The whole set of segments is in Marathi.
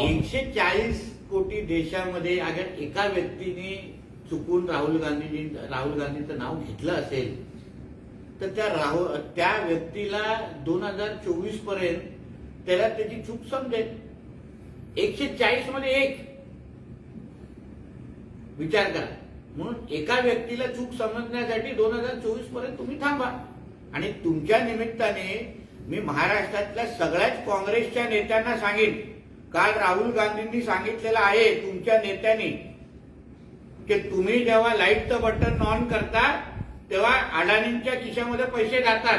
एकशे चाळीस कोटी देशामध्ये अगर एका व्यक्तीने चुकून राहुल गांधीजी राहुल गांधीचं नाव घेतलं असेल तर त्या राहुल त्या व्यक्तीला दोन हजार चोवीसपर्यंत त्याला त्याची चूक समजेल. एकशे चाळीसमध्ये एक. विचार करा. म्हणून एका व्यक्तीला चूक समजण्यासाठी दोन हजार चोवीसपर्यंत तुम्ही थांबा. आणि तुमच्या निमित्ताने मी महाराष्ट्रातल्या सगळ्याच काँग्रेसच्या नेत्यांना सांगेन. काल राहुल गांधींनी सांगितलेलं आहे तुमच्या नेत्यांनी की तुम्ही जेव्हा लाईटचं बटन ऑन करता तेव्हा अडाणींच्या खिशामध्ये पैसे जातात.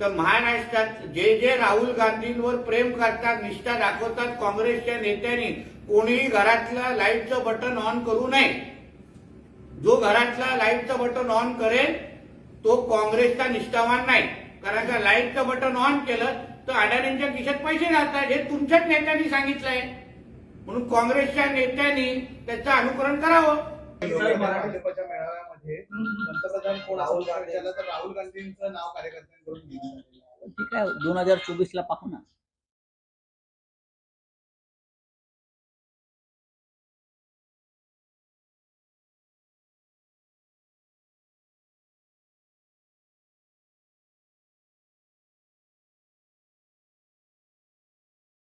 तर महाराष्ट्रात जे जे राहुल गांधींवर प्रेम करतात निष्ठा दाखवतात काँग्रेसच्या नेत्यांनी कोणीही घरातला लाईटचं बटन ऑन करू नये. जो घरातला लाईटचं बटन ऑन करेल तो काँग्रेसचा निष्ठावान नाही. कारण का लाईटचं बटन ऑन केलं तर अडाणींच्या खिशात पैसे जातात हे तुमच्याच नेत्यांनी सांगितलंय. म्हणून काँग्रेसच्या नेत्यांनी त्याचं अनुकरण करावं. भाजपच्या मेळाव्यामध्ये पंतप्रधान कोण असं विचारलं तर राहुल गांधींचं नाव कार्यकर्त्यांकडून दोन हजार चोवीस ला पाहू ना.